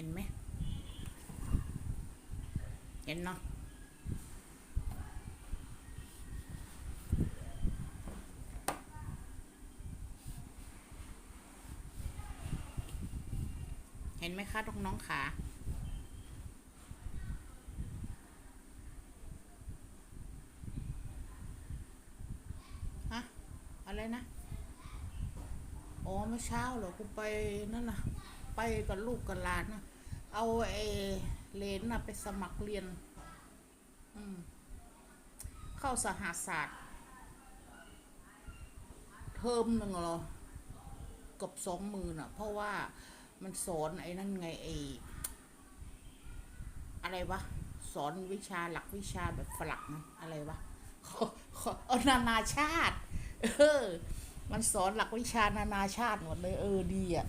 ห็นไหม เห็นเนาะเห็นไหมคะน้องขาฮะอะไรนะ อ๋อเมื่อเช้าเหรอกูไปนั่นนะไปกับลูกกับหลานนะ เอาไอ้เลนนะไปสมัครเรียน เข้าสหศาสตร์ เทอมหนึ่งเหรอกับสองหมื่นอะ เพราะว่ามันสอนไอ้นั่นไงไอ้อะไรวะ สอนวิชาหลักวิชาแบบฝรั่งอะไรวะออเอานานาชาติ เออ มันสอนหลักวิชานานาชาติหมดเลย เออดีอะ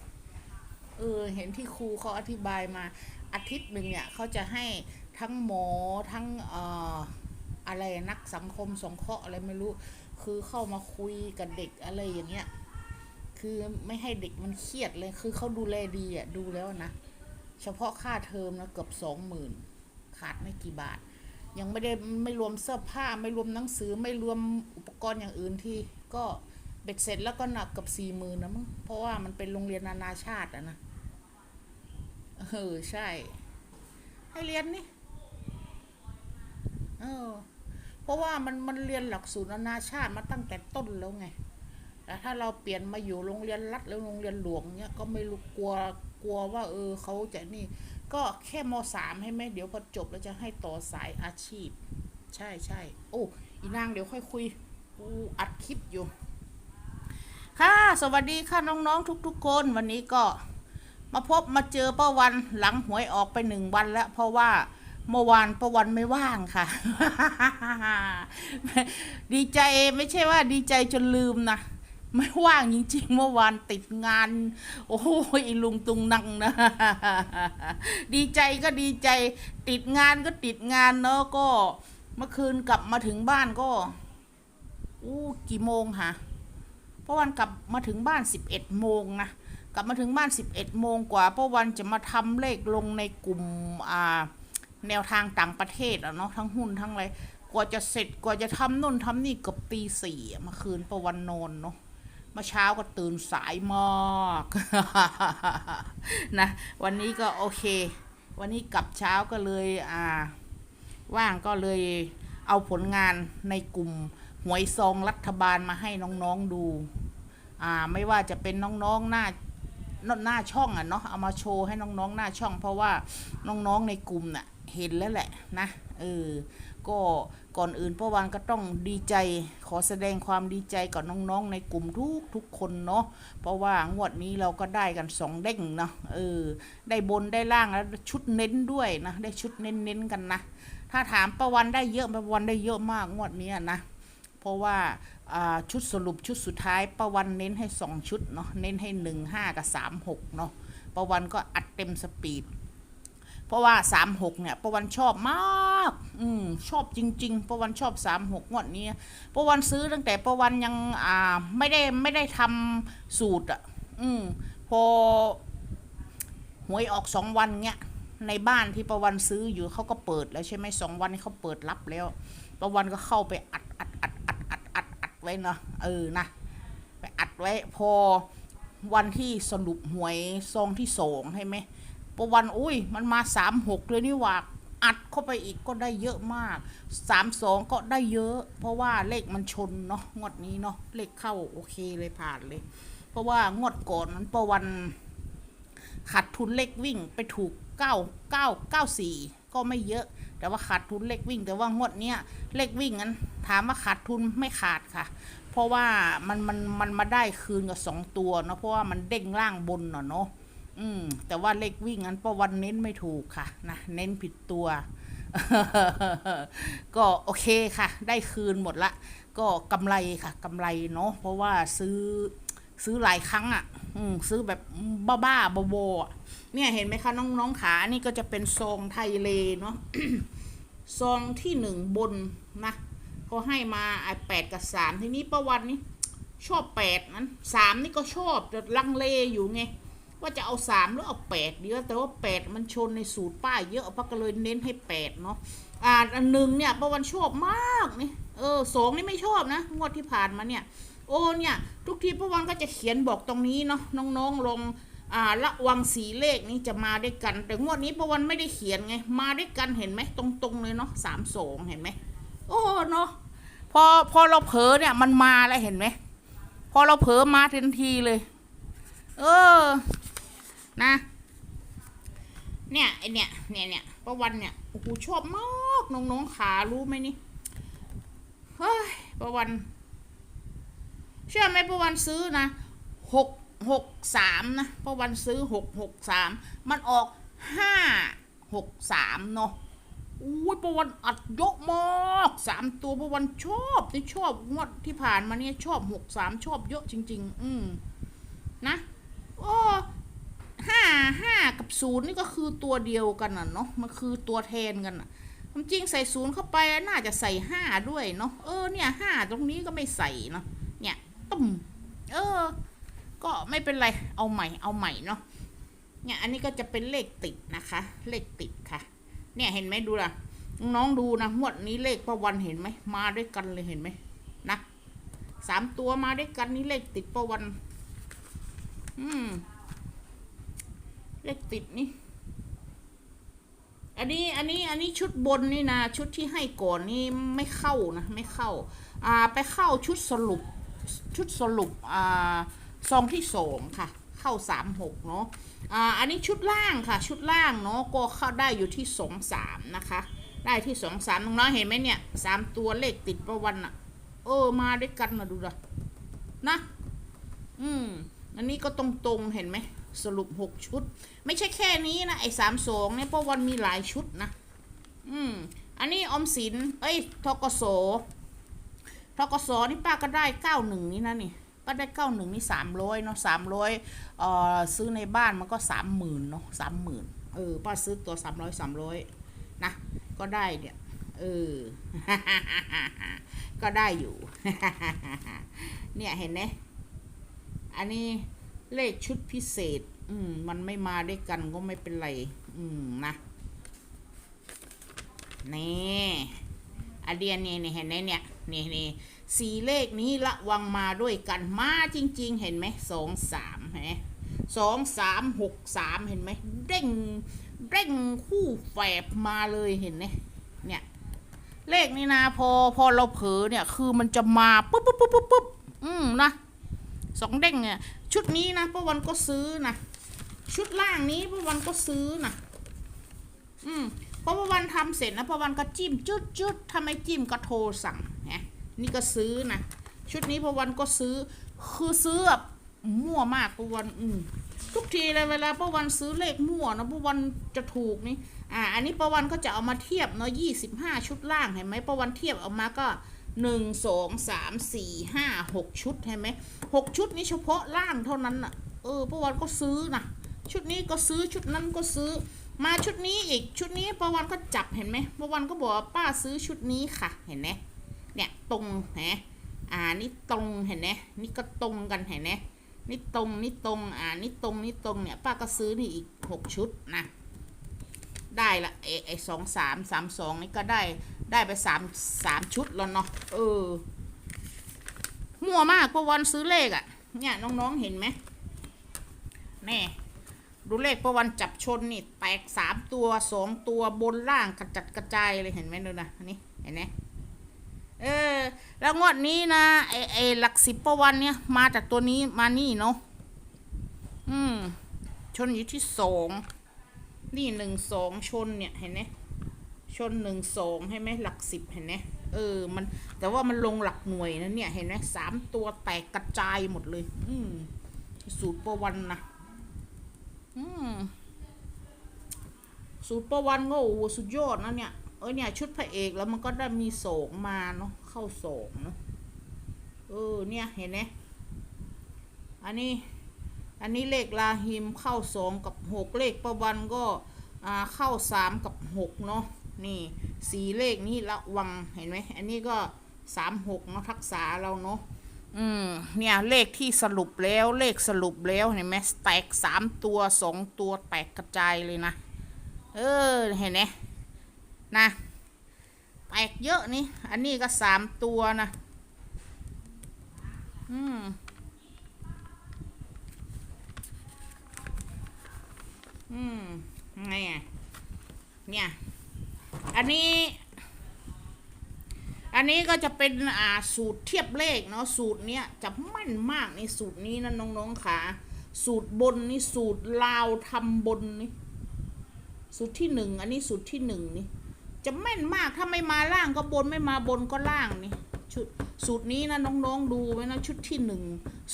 เออเห็นที่ครูเขาอธิบายมาอาทิตย์หนึ่งเนี่ยเขาจะให้ทั้งหมอทั้งเอ่ออะไรนักสังคมสงเคราะห์อะไรไม่รู้ คือเข้ามาคุยกับเด็กอะไรอย่างเงี้ยคือไม่ให้เด็กมันเครียดเลยคือเขาดูแลดีอะดูแล้วนะเฉพาะค่าเทอมนะเกือบสองหมื่นขาดไม่กี่บาท ยังไม่ได้ไม่รวมเสื้อผ้าไม่รวมหนังสือไม่รวมอุปกรณ์อย่างอื่นที่ก็เบ็ดเสร็จแล้วก็หนักเกับสี่หมื่นนะมั้งเพราะว่ามันเป็นโรงเรียนนานาชาติอะนะ เออใช่ ให้เรียนนี่เออ เพราะว่ามันมันเรียนหลักสูตรนานาชาติมาตั้งแต่ต้นแล้วไงแต่ถ้าเราเปลี่ยนมาอยู่โรงเรียนรัฐหรือโรงเรียนหลวงเนี้ยก็ไม่รู้กลัวกลัวว่า เออเขาจะนี่ ก็แค่มสามให้ไหมเดี๋ยวพอจบแล้วจะให้ต่อสายอาชีพ ใช่ใช่โอ้อีนางเดี๋ยวค่อยคุยกูอัดคลิปอยู่ ค่ะ สวัสดีค่ะน้องๆทุก ๆ คนวันนี้ก็ มาพบมาเจอป้าวันหลังหวยออกไปหนึ่งวันแล้ว เพราะว่าเมื่อวานป้าวันไม่ว่างค่ะ ดีใจไม่ใช่ว่าดีใจจนลืมนะ ไม่ว่างจริงๆ เมื่อวานติดงาน โอ้ยลุงตุงนังนะ ดีใจก็ดีใจ ติดงานก็ติดงานเนาะก็ เมื่อคืนกลับมาถึงบ้านก็อู้กี่โมงฮะเพราะวันกลับมาถึงบ้านสิบเอ็ดโมงนะ ลับมาถึงบ้านสิบเอ็ดโมงกว่าเพราะวันจะมาทำเลขลงในกลุ่มอ่าแนวทางต่างประเทศอะเนาะทั้งหุ้นทั้งอะไรกว่าจะเสร็จกว่าจะทำนู่นทำนี่เกับตีสี่เมื่อคืนประวันนอนเนาะเมื่อเช้าก็ตื่นสายมากนะวันนี้ก็โอเค วันนี้กลับเช้าก็เลยอ่า ว่างก็เลยเอาผลงานในกลุ่มหวยซองรัฐบาลมาให้น้องๆดู อ่า ไม่ว่าจะเป็นน้องๆหน้า หน้าช่องอะเนาะเอามาโชว์ให้น้องๆหน้าช่อง เพราะว่าน้องๆในกลุ่มน่ะเห็นแล้วแหละนะเออก็ก่อนอื่นป้าวันก็ต้องดีใจขอแสดงความดีใจกับน้องๆในกลุ่มทุกทุกคนเนาะเพราะว่างวดนี้เราก็ได้กันสองเด้งเนาะเออได้บนได้ล่างแล้วชุดเน้นด้วยนะได้ชุดเน้นๆกันนะถ้าถามประวันได้เยอะประวันได้เยอะมากงวดนี้นะเพราะว่า ชุดสรุปชุดสุดท้ายประวันเน้นให้สองชุดเนาะเน้นให้หนึ่งห้ากับสามหกเนาะประวันก็อัดเต็มสปีด เพราะว่าสามหกเนี่ยประวันชอบมาก อืมชอบจริง ๆ ประวันชอบสามหกงวดนี้ประวันซื้อตั้งแต่ประวันยังอ่าไม่ได้ไม่ได้ทำสูตรอะอืมพอหวยออกสองวันเนี้ยในบ้านที่ประวันซื้ออยู่เขาก็เปิดแล้วใช่ไหมสองวันนี้เขาเปิดรับแล้ว ประวันก็เข้าไปอัด ไว้เนาะเออนะไปอัดไว้พอวันที่สรุปหวยซองที่สองให้ไหมประวันอุ้ยมันมาสามหกเลยนี่หว่าอัดเข้าไปอีกก็ได้เยอะมากสามสองก็ได้เยอะ เพราะว่าเลขมันชนเนาะงวดนี้เนาะเลขเข้าโอเคเลยผ่านเลย เพราะว่างวดก่อนนั้นประวันขาดทุนเล็กวิ่งไปถูกเก้าเก้าเก้าสี่ก็ไม่เยอะ แต่ว่าขาดทุนเล็กวิ่ง แต่ว่างวดเนี้ยเล็กวิ่งนั้น ถามว่าขาดทุนไม่ขาดค่ะ เพราะว่ามันมันมันมาได้คืนกับสองตัวเนาะเพราะว่ามันเด้งล่างบนเนาะเนาะอืม แต่ว่าเล็กวิ่งนั้นประวันเน้นไม่ถูกค่ะนะเน้นผิดตัว ก็โอเคค่ะ ได้คืนหมดละ ก็กำไรค่ะกำไรเนาะเพราะว่าซื้อซื้อหลายครั้งอะ อืมซื้อแบบบ้าๆบอๆเนี่ยเห็นไหมคะน้องๆขานี่ก็จะเป็นซองไทยเลเนาะซองที่หนึ่งบนนะก็ให้มาไอแปดกับสามทีนี้ประวันนี้ชอบแปดนั้นสามนี่ก็ชอบแต่ลังเลอยู่ไง ว่าจะเอาสามหรือเอาแปดดีวะแต่ว่าแปดมันชนในสูตรป้ายเยอะป้าก็เลยเน้นให้แปดเนาะอ่าอันหนึ่งเนี่ยประวันชอบมากนี่เออสองนี่ไม่ชอบนะงวดที่ผ่านมาเนี่ย โอ้เนี่ย ทุกทีป้าวันก็จะเขียนบอกตรงนี้เนาะน้องๆลงอ่าระวังสีเลขนี้จะมาด้วยกัน แต่งวดนี้ป้าวันไม่ได้เขียนไง มาด้วยกันเห็นไหมตรงๆเลยเนาะสามสองเห็นไหมโอ้เนาะพอพอเราเผลอเนี่ยมันมาแล้วเห็นไหมพอเราเผลอมาทันทีเลย เออ นะ เนี่ยไอเนี่ยเนี่ยเนี่ยประวันเนี่ยโอ้โหชอบมากน้องๆขารู้ไหมนี่เฮ้ยประวัน เชื่อไหมประวันซื้อนะหกหกสามนะประวันซื้อหกหกสามมันออกห้าหกสามเนาะอุ้ยประวันอัดเยอะมากสามตัวประวันชอบที่ชอบงวดที่ผ่านมาเนี่ยชอบหกสามชอบเยอะจริง ๆ อืมนะโอ้ห้าห้ากับศูนย์นี่ก็คือตัวเดียวกันน่ะเนาะมันคือตัวแทนกันน่ะความจริงใส่ศูนย์เข้าไปน่าจะใส่ห้าด้วยเนาะเออเนี่ยห้าตรงนี้ก็ไม่ใส่เนาะเนี่ยตุ่มเออ ก็ ไม่เป็นไรเอาใหม่เอาใหม่เนาะเนี่ยอันนี้ก็จะเป็นเลขติดนะคะ เลขติดค่ะ เนี่ยเห็นไหมดูล่ะ น้องดูนะงวดนี้เลขประวันเห็นไหมมาด้วยกันเลยเห็นไหมนะสามตัวมาด้วยกันนี่เลขติดประวัน อืม เลขติดนี่อันนี้อันนี้อันนี้ชุดบนนี่นะชุดที่ให้ก่อนนี่ไม่เข้านะไม่เข้า อ่าไปเข้าชุดสรุป ชุดสรุปอ่า ซองที่สองค่ะ เข้าสามหกเนาะอ่าอันนี้ชุดล่างค่ะ ชุดล่างเนาะก็เข้าได้อยู่ที่สองสามนะคะ ได้ที่สองสามน้องๆเห็นไหมเนี่ยสามตัวเลขติดประวันอะเออมาด้วยกันนะดูละนะ อืมอันนี้ก็ตรงๆเห็นไหมสรุปหกชุด ไม่ใช่แค่นี้นะไอ้สามสองเนี่ยเพระวันมีหลายชุดนะ อืมอันนี้อมสิน เอ้ยทกสทกสนี่ป้าก็ได้เก้าหนึ่งนี่นะนี่ ก็ได้เก้าหนึ่งนี่สามร้อยเนาะสามร้อยเอ่อซื้อในบ้านมันก็สามหมื่นเนาะสามหมื่นเออป้าซื้อตัวสามร้อยสามร้อยนะก็ได้เนี่ยเออ ก็ได้อยู่ เนี่ยเห็นไหมอันนี้เลขชุดพิเศษ อืม มันไม่มาด้วยกันก็ไม่เป็นไร อืม นะ นี่อันเดียนนี่นี่เห็นไหมเนี่ย นี่นี่ สี่เลขนี้ระวังมาด้วยกันมาจริง ๆ เห็นไหมสองสามเห็นไหมสองสามหกสามเห็นไหมเด้งเด้งคู่แฝบมาเลยเห็นไหมเนี่ยเลขนี้นะพอพอเราเผลอเนี่ยคือมันจะมาปุ๊บปุ๊บปุ๊บปุ๊บปุ๊บอืมนะสองเด้งเนี่ยชุดนี้นะป้าวันก็ซื้อนะชุดล่างนี้ป้าวันก็ซื้อนะอืมพราะป้าวันทำเสร็จนะป้าวันก็จิ้มจุดจุดถ้าไมจิ้มก็โทรสั่งนะ นี่ก็ซื้อนะชุดนี้ปวันก็ซื้อคือซื้อแบบมั่วมากปวันอืมทุกทีเลยเวลาปวันซื้อเลขมั่วนะปวันจะถูกนี่อ่าอันนี้ป้าวันก็จะเอามาเทียบเนาะยี่สิบห้าชุดล่างเห็นไหมป้าวันเทียบออกมาก็หนึ่งสองสามสี่ห้าหกชุดเห็นไหมหกชุดนี้เฉพาะล่างเท่านั้นน่ะเออประวันก็ซื้อนะชุดนี้ก็ซื้อชุดนั้นก็ซื้อ มาชุดนี้อีกชุดนี้ประวันก็จับเห็นไหมประวันก็บอกป้าซื้อชุดนี้ค่ะเห็นไหม เนี่ยตรงเห็นไหมอ่านี่ตรงเห็นไหมนี่ก็ตรงกันเห็นไหมนี่ตรงนี่ตรงอ่านี่ตรงนี่ตรงเนี่ยป้าก็ซื้อนี่อีกหกชุดนะได้ละไอไอสองสามสามสองนี่ก็ได้ได้ไปสามสามชุดแล้วเนาะเออมั่วมากประวันซื้อเลขอะ่ะ เนี่ยน้องๆเห็นไหมแน่ดูเลขประวันจับชนนี่แตกสามตัวสองตัวบนล่างกระจัดกระจายเลยเห็นไหมดูนะอันนี่เห็นไหม แล้วงวดนี้นะไอไอหลักสิบประวันเนี่ย มาจากตัวนี้มานี่เนาะอืม ชนอยู่ที่สองนี่หนึ่งสองชนเนี่ยเห็นไหมชนหนึ่งสองให้ไหมหลักสิบเห็นไหมเออ มัน แต่ว่ามันลงหลักหน่วยนะเนี่ยเห็นไหมสามตัวแตกกระจายหมดเลย อืม สูตรประวันนะอืมสูตรประวันก็โอ้สุดยอดนะเนี่ยเออเนี่ย ชุดพระเอกแล้วมันก็ได้มีโสงมาเนาะ เข้าโสงเนาะเออเนี่ยเห็นไหมอันนี้อันนี้เลขลาหิมเข้าสองกับหกเลขประวันก็อ่าเข้าสามกับหกเนาะนี่สีเลขนี้ระวังเห็นไหมอันนี้ก็สามหกเนาะทักษาเราเนาะอืมเนี่ยเลขที่สรุปแล้วเลขสรุปแล้วเห็นไหมแตกสามตัวสองตัวแตกกระจายเลยนะ เออเห็นไหมนะ แตกเยอะนี่ อันนี้ก็สามตัวนะ อืมอืมไงเนี่ย อันนี้ อันนี้ก็จะเป็นอ่าสูตรเทียบเลขเนาะสูตรเนี้ยจะแม่นมากในสูตรนี้นะน้องๆค่ะ สูตรบนนี่สูตรลาวทำบนนี่สูตรที่หนึ่งอันนี้สูตรที่หนึ่งนี่ จะแม่นมากถ้าไม่มาล่างก็บนไม่มาบนก็ล่างนี่ชุดสูตรนี้นะน้องๆดูไว้นะชุดที่หนึ่ง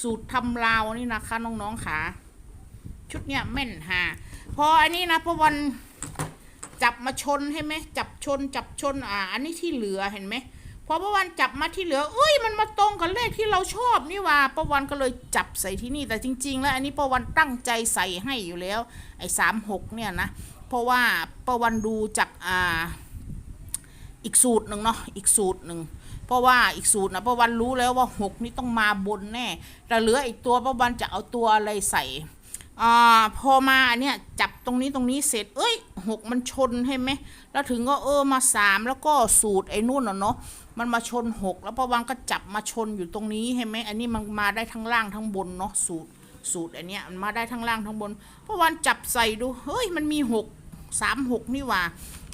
สูตรทำลาวนี่นะคะน้องๆค่ะชุดเนี้ยแม่นฮะพออันนี้นะพอวันจับมาชนให้ไหมจับชนจับชนอ่าอันนี้ที่เหลือเห็นไหมพอประวันจับมาที่เหลือเอ้ยมันมาตรงกับเลขที่เราชอบนี่ว่าประวันก็เลยจับใส่ที่นี่แต่จริง ๆ แล้ว อันนี้ประวันตั้งใจใส่ให้อยู่แล้ว ไอ้สามหกเนี่ยนะเพราะว่าประวันดูจากอ่า อีกสูตรหนึ่งเนาะอีกสูตรหนึ่งเพราะว่าอีกสูตรนะประวันรู้แล้วว่าหกนี่ต้องมาบนแน่ แต่เหลืออีกตัวประวันจะเอาตัวอะไรใส่อ่าพอมาเนี้ยจับตรงนี้ตรงนี้เสร็จ เอ้ยหกมันชนใช่ไหมแล้วถึงก็เออมาสามแล้วก็สูตรไอ้นู่นน่ะเนาะมันมาชนหกแล้วพอวังก็จับมาชนอยู่ตรงนี้ใช่ไหมอันนี้มันมาได้ทั้งล่างทั้งบนเนาะสูตรสูตรอันเนี้ยมันมาได้ทั้งล่างทั้งบนพอวันจับใส่ดูเฮ้ยมันมีหกสามหกนี่ว่า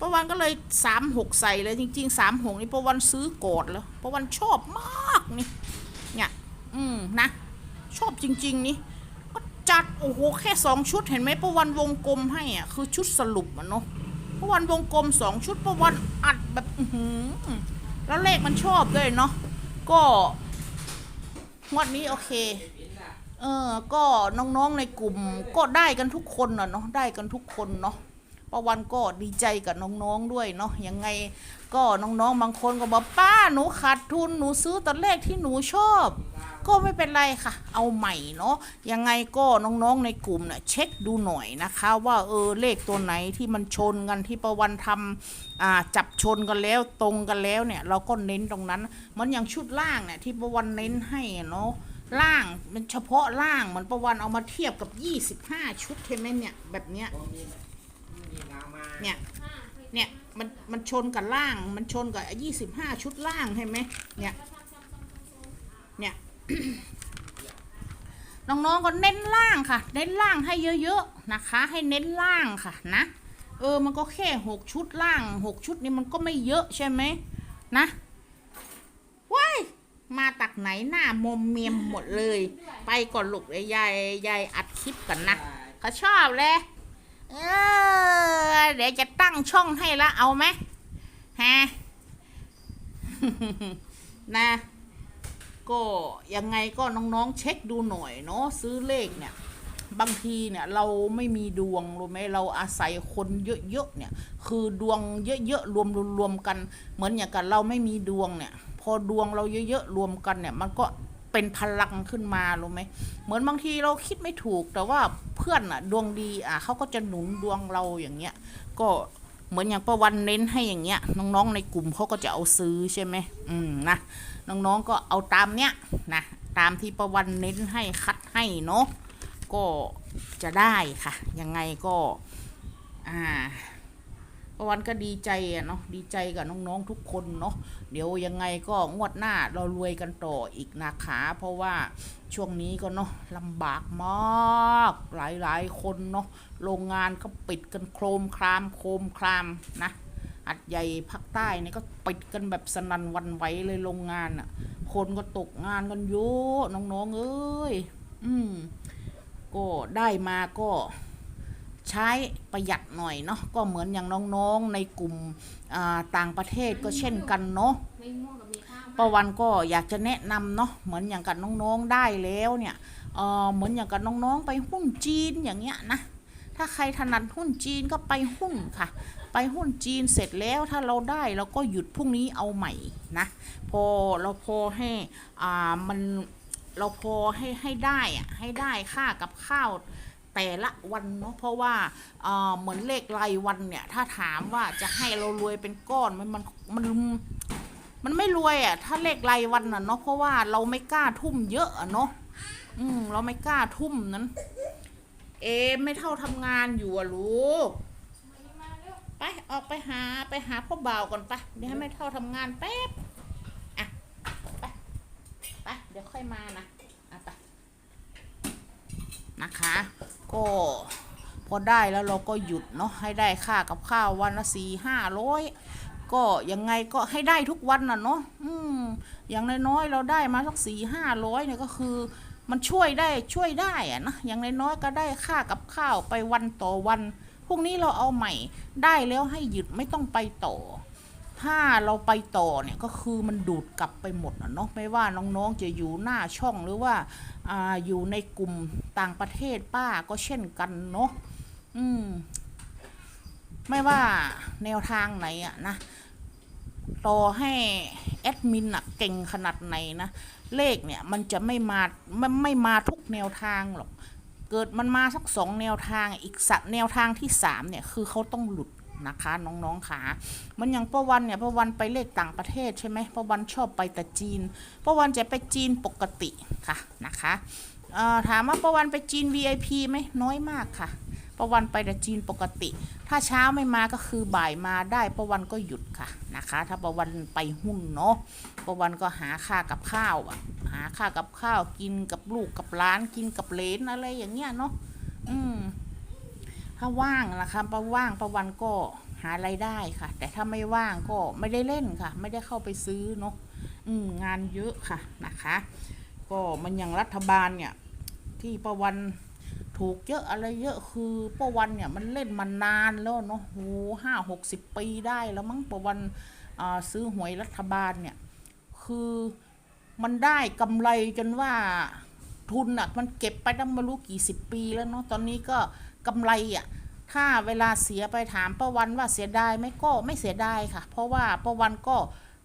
พอวันก็เลยสามหกใส่เลยจริงๆสามหกนี่พอวันซื้อกอดแล้วพอวันชอบมากนี่เนี่ยอืมนะ ชอบจริง ๆ นี่ก็จัดโอ้โหแค่สองชุดเห็นไหมประวันวงกลมให้อะคือชุดสรุปอะเนาะประวันวงกลมสองชุดประวันอัดแบบอืแล้วเลขมันชอบด้วยเนาะก็งวดนี้โอเคเออก็น้องๆในกลุ่มก็ได้กันทุกคนน่ะเนาะได้กันทุกคนเนาะ ประวันก็ดีใจกับน้องๆด้วยเนาะยังไงก็น้องๆบางคนก็บอกป้าหนูขาดทุนหนูซื้อตอนเลขที่หนูชอบ ก็ไม่เป็นไรค่ะ เอาใหม่เนาะยังไงก็น้องๆในกลุ่มเนี่ยเช็คดูหน่อยนะคะ ว่าเออเลขตัวไหนที่มันชนกันที่ประวันทำอ่าจับชนกันแล้วตรงกันแล้วเนี่ย เราก็เน้นตรงนั้น มันอย่างชุดล่างเนี่ยที่ประวันเน้นให้เนาะล่างมันเฉพาะล่างเหมือนประวันเอามาเทียบกับ 25 ชุดเห็นไหมเนี่ยแบบเนี้ย เนี่ย เนี่ย มัน มันชนกับล่าง มันชนกับยี่สิบห้าชุดล่างใช่ไหมเนี่ย เนี่ย น้องๆก็เน้นล่างค่ะ เน้นล่างให้เยอะๆนะคะ ให้เน้นล่างค่ะนะ เออ มันก็แค่หกชุดล่างหกชุดนี่มันก็ไม่เยอะใช่ไหมนะว้ายมาตักไหนหน้ามมเมียมหมดเลย ไปก่อนลูกเดี๋ยวยายยายอัดคลิปก่อนนะเขาชอบเลย เออ เดี๋ยวจะตั้งช่องให้ละเอาไหมฮะนะก็ยังไงก็น้องๆเช็คดูหน่อยเนาะซื้อเลขเนี่ย บางทีเนี่ยเราไม่มีดวงรู้ไหมเราอาศัยคนเยอะๆเนี่ย คือดวงเยอะๆรวมๆรวมกัน เหมือนอย่างกับเราไม่มีดวงเนี่ย พอดวงเราเยอะๆรวมกันเนี่ย มันก็ เป็นพลังขึ้นมารู้ไหมเหมือนบางทีเราคิดไม่ถูก แต่ว่าเพื่อนอะดวงดีอะเขาก็จะหนุนดวงเราอย่างเงี้ย ก็เหมือนอย่างประวันเน้นให้อย่างเงี้ย น้องๆในกลุ่มเขาก็จะเอาซื้อใช่ไหมอืมนะน้องๆก็เอาตามเนี้ยนะตามที่ประวันเน้นให้คัดให้เนาะก็จะได้ค่ะ ยังไงก็ อ่า ประวันก็ดีใจอะเนาะดีใจกับน้องๆทุกคนเนาะเดี๋ยวยังไงก็งวดหน้าเรารวยกันต่ออีกนะคะ เพราะว่าช่วงนี้ก็เนาะลำบากมาก หลายๆคนเนาะโรงงานก็ปิดกันโครมครามโครมครามนะอัดใหญ่ภาคใต้นี่ก็ปิดกันแบบสนันวันไหวเลยโรงงานอะ คนก็ตกงานกันเยอะน้องๆเอ้ยอืมก็ได้มาก็ ใช้ประหยัดหน่อยเนาะก็เหมือนอย่างน้องๆในกลุ่มต่างประเทศก็เช่นกันเนาะป้าวประวันก็อยากจะแนะนำเนาะเหมือนอย่างกับน้องๆได้แล้วเนี่ยเออเหมือนอย่างกับน้องๆไปหุ้นจีนอย่างเงี้ยนะถ้าใครถนัดหุ้นจีนก็ไปหุ้นค่ะ ไปหุ้นจีนเสร็จแล้วถ้าเราได้เราก็หยุดพรุ่งนี้เอาใหม่นะพอเราพอให้อ่ามันเราพอให้ให้ได้อะให้ได้ค่ากับข้าว แต่ละวันเนาะเพราะว่าเอ่อเหมือนเลขรายวันเนี่ย ถ้าถามว่าจะให้เรารวยเป็นก้อนมันมันมันมันไม่รวยอะถ้าเลขรายวันน่ะเนาะเพราะว่าเราไม่กล้าทุ่มเยอะอะเนาะอืมเราไม่กล้าทุ่มนั้น เอไม่เท่าทำงานอยู่อะลูกไปออกไปหาไปหาพ่อบ่าวก่อนไปเดี๋ยวให้ไม่เท่าทำงานแป๊บอะไปไปเดี๋ยวค่อยมานะ นะคะ ก็พอได้แล้วเราก็หยุดเนาะให้ได้ค่ากับข้าววันละสี่ห้าร้อยก็ยังไงก็ให้ได้ทุกวันน่ะเนาะอืมอย่างน้อยๆเราได้มาสักสี่ห้าร้อยเนี่ยก็คือ มันช่วยได้ช่วยได้อะนะอย่างน้อยๆก็ได้ค่ากับข้าวไปวันต่อวันพรุ่งนี้เราเอาใหม่ได้แล้วให้หยุดไม่ต้องไปต่อ ถ้าเราไปต่อเนี่ยก็คือมันดูดกลับไปหมดอะเนาะไม่ว่าน้องๆจะอยู่หน้าช่องหรือว่าอ่าอยู่ในกลุ่มต่างประเทศป้าก็เช่นกันเนาะอืม ไม่ว่าแนวทางไหนอะนะต่อให้แอดมินอะเก่งขนาดไหนนะเลขเนี่ยมันจะไม่มามันไม่มาทุกแนวทางหรอก เกิดมันมาสักสองแนวทางอีกสักแนวทางที่สามเนี่ยคือเขาต้องหลุด นะคะน้องๆขามันอย่างป้าวันเนี่ยป้าวันไปเลขต่างประเทศใช่ไหมป้าวันชอบไปแต่จีนป้าวันจะไปจีนปกติค่ะนะคะถามว่าป้าวันไปจีน VIP ไหมน้อยมากค่ะป้าวันไปแต่จีนปกติ ถ้าเช้าไม่มาก็คือบ่ายมาได้ป้าวันก็หยุดค่ะนะคะ ถ้าป้าวันไปหุ้นเนาะป้าวันก็หาค่ากับข้าวอะหาค่ากับข้าวกินกับลูกกับร้านกินกับเลนอะไรอย่างเงี้ยเนาะอืม ถ้าว่างนะคะป้าว่างป้าวันก็หาไรายได้ค่ะ แต่ถ้าไม่ว่างก็ไม่ได้เล่นค่ะ ไม่ได้เข้าไปซื้อเนาะอืงานเยอะค่ะนะคะ ก็มันอย่างรัฐบาลเนี่ย ที่ป้าวันถูกเยอะอะไรเยอะคือป้าวันเนี่ยมันเล่นมานานแล้วเนาะโหห้าหกสิบปีได้แล้วมั้งป้าวันซื้อหวยรัฐบาลเนี่ย คือมันได้กำไรจนว่าทุนอะมันเก็บไปตั้งไม่รู้กี่สิบปีแล้วเนาะตอนนี้ก็ กำไรอะถ้าเวลาเสียไปถามป้าวันว่าเสียดายไหมก็ไม่เสียดายค่ะ เพราะว่าป้าวันก็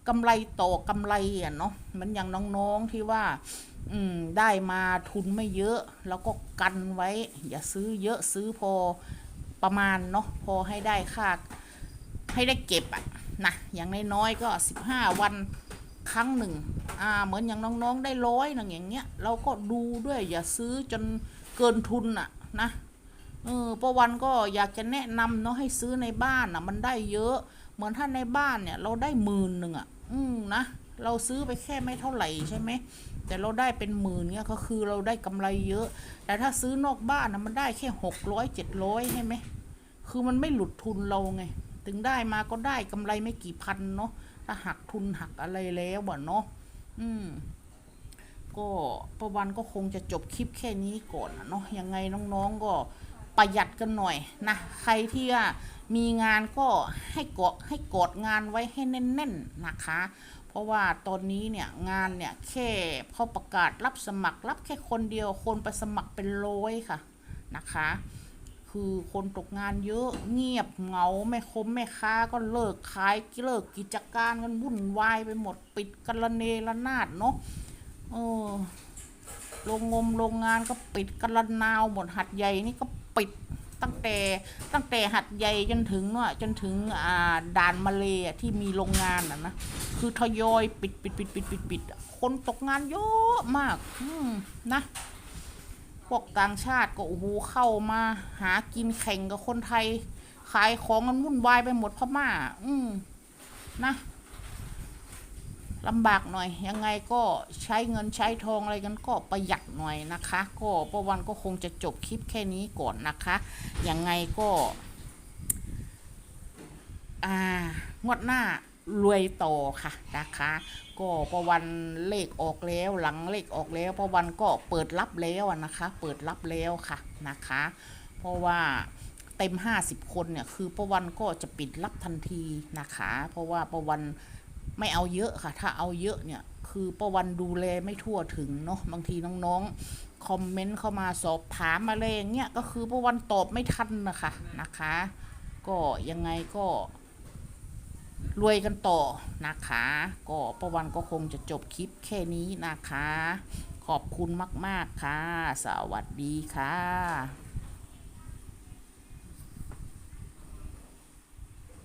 กำไรต่อกำไรอะเนาะเหมันอย่างน้องๆที่ว่า อืมได้มาทุนไม่เยอะ แล้วก็กันไว้ อย่าซื้อเยอะซื้อพอประมาณเนาะพอให้ได้ค่าให้ได้เก็บอะนะอย่างน้อยๆก็สิบห้าวันครั้งหนึ่งอ่าเหมือนอย่างน้องๆได้ร้อยหนึ่งอย่างเงี้ยเราก็ดูด้วยอย่าซื้อจนเกินทุนอะนะ เออประวันก็อยากจะแนะนำเนาะให้ซื้อในบ้านอะมันได้เยอะ เหมือนถ้าในบ้านเนี่ย เราได้หมื่นหนึ่งอะอืมนะเราซื้อไปแค่ไม่เท่าไหร่ใช่ไหมแต่เราได้เป็นหมื่นเนี่ยก็คือเราได้กำไรเยอะ แต่ถ้าซื้อนอกบ้านนะมันได้แค่หกร้อยเจ็ดร้อยใช่ไหมคือมันไม่หลุดทุนเราไง ถึงได้มาก็ได้กำไรไม่กี่พันเนาะถ้าหักทุนหักอะไรแล้วบ่เนาะอืมก็ประวันก็คงจะจบคลิปแค่นี้ก่อนนะเนาะยังไงน้องๆก็ ประหยัดกันหน่อยนะใครที่มีงานก็ให้กดให้กดงานไว้ให้แน่นๆนะคะ เพราะว่าตอนนี้เนี่ยงานเนี่ยแค่เขาประกาศรับสมัครรับแค่คนเดียวคนไปสมัครเป็นร้อยค่ะนะคะ คือคนตกงานเยอะเงียบเหงาไม่คมไม่ค้าก็เลิกขายเลิกกิจการกันวุ่นวายไปหมดปิดกันละเนระนาดเนาะเออโรงงมโรงงานก็ปิดกันละนาวหมดหัดใหญ่นี่ก็ ปิดตั้งแต่ตั้งแต่หัดใหญ่จนถึงเนาะจนถึงอ่าด่านมาเลยอะที่มีโรงงานอะนะคือทยอยปิดปิดปิดปิดปิดปิดคนตกงานเยอะมาก อืมนะพวกต่างชาติก็โอ้โหเข้ามา หากินแข่งกับคนไทย ขายของกันวุ่นวายไปหมดพม่า อืมนะ ลำบากหน่อย ยังไงก็ใช้เงินใช้ทองอะไรกันก็ประหยัดหน่อยนะคะ ก็ประวันก็คงจะจบคลิปแค่นี้ก่อนนะคะ ยังไงก็อ่างวดหน้ารวยต่อค่ะนะคะ ก็ประวันเลขออกแล้ว หลังเลขออกแล้วประวันก็เปิดรับแล้วนะคะ เปิดรับแล้วค่ะนะคะ เพราะว่าเต็ม 50 คนเนี่ยคือประวันก็จะปิดรับทันทีนะคะ เพราะว่าประวัน ไม่เอาเยอะค่ะ ถ้าเอาเยอะเนี่ย คือประวันดูแลไม่ทั่วถึงเนาะบางทีน้องๆ คอมเมนต์เข้ามาสอบถามอะไรอย่างเงี้ยก็คือประวันตอบไม่ทันนะคะนะคะ ก็ยังไงก็รวยกันต่อนะคะ ก็ประวันก็คงจะจบคลิปแค่นี้นะคะ ขอบคุณมาก ๆ ค่ะ สวัสดีค่ะ